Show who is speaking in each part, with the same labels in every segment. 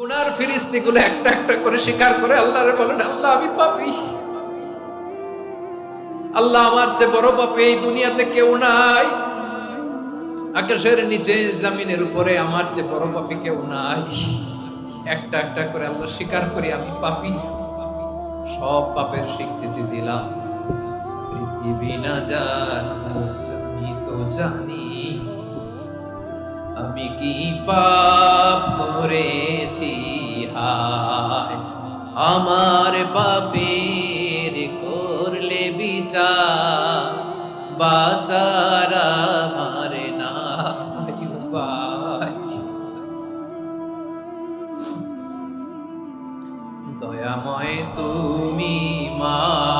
Speaker 1: গুনার ফিরিস্তি গুলো একটা একটা করে স্বীকার করে আল্লাহরে বলেন, আল্লাহ, আমি পাপি। আল্লাহ আমার যে বড় পাপি এই দুনিয়াতে কেউ নাই। আকাশের নিচে, জামিনের উপরে আমার চেয়ে বড় পাপি কেউ নাই। একটা একটা করে আল্লাহ স্বীকার করি, আমি পাপি। সব পাপের স্বীকৃতি দিলাম। পৃথিবী না জানুক আমি তো জানি। আমি কি পাপ? আমার পাপের করলে বিচার বাচার আমার না দয়াময় তুমি মাফ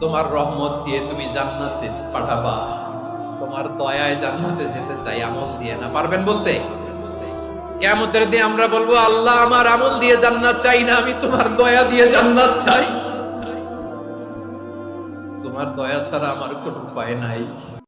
Speaker 1: তোমার রহমত দিয়ে তুমি জান্নাতে পাঠাবা। তোমার দয়ায় জান্নাতে যেতে চাই, আমল দিয়ে না। পারবেন বলতে? কেমতের দিয়ে আমরা বলব, আল্লাহ আমার আমল দিয়ে জান্নাত চাই না, আমি তোমার দয়া দিয়ে জান্নাত চাই। তোমার দয়া ছাড়া আমার কোনো উপায় নাই।